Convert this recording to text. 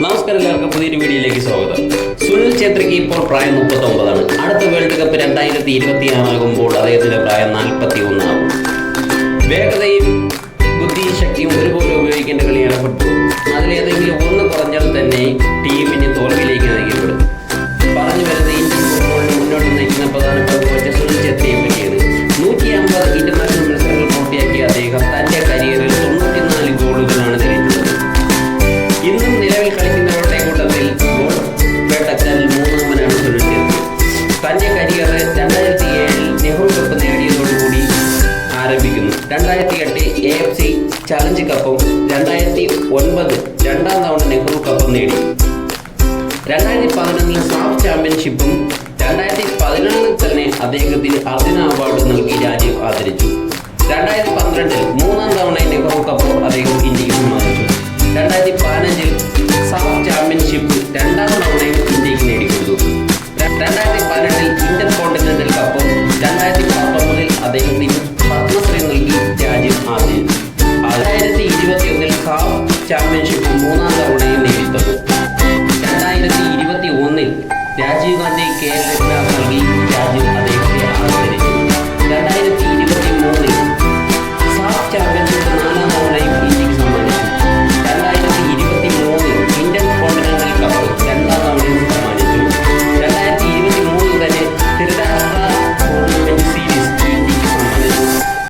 നമസ്കാരം എല്ലാവർക്കും. പുതിയൊരു വീഡിയോയിലേക്ക് സ്വാഗതം. സുനിൽ ഛേത്രിക്ക് ഇപ്പോൾ പ്രായം മുപ്പത്തി ഒമ്പതാണ് അടുത്ത വേൾഡ് കപ്പ് രണ്ടായിരത്തി ഇരുപത്തി ആറാകുമ്പോൾ അദ്ദേഹത്തിന്റെ പ്രായം നാൽപ്പത്തി ഒന്നാകും വേഗതയും ബുദ്ധിശക്തിയും ഒരുപോലെ എ എഫ് സി ചലഞ്ച് കപ്പും രണ്ടായിരത്തി ഒൻപത് രണ്ടാം തവണ നെഹ്റു കപ്പും നേടി. രണ്ടായിരത്തി പതിനൊന്നിൽ സാഫ് ചാമ്പ്യൻഷിപ്പും രണ്ടായിരത്തി പതിനൊന്നിൽ തന്നെ അദ്ദേഹത്തിന് അർജുന അവാർഡ് നൽകി രാജ്യം ആദരിച്ചു. രണ്ടായിരത്തി പന്ത്രണ്ടിൽ മൂന്നാം തവണ നെഹ്റു കപ്പ് അദ്ദേഹം ഇന്ത്യയിൽ സമ്മാനിച്ചു രണ്ടായിരത്തി പതിനഞ്ചിൽ സാഫ് ചാമ്പ്യൻഷിപ്പ് രണ്ടാം ചാമ്പ്യൻഷിപ്പ് മൂന്നാം തവണയും നേടിത്തന്നു രണ്ടായിരത്തി ഇരുപത്തി ഒന്നിൽ രാജീവ് ഗാന്ധി കേരള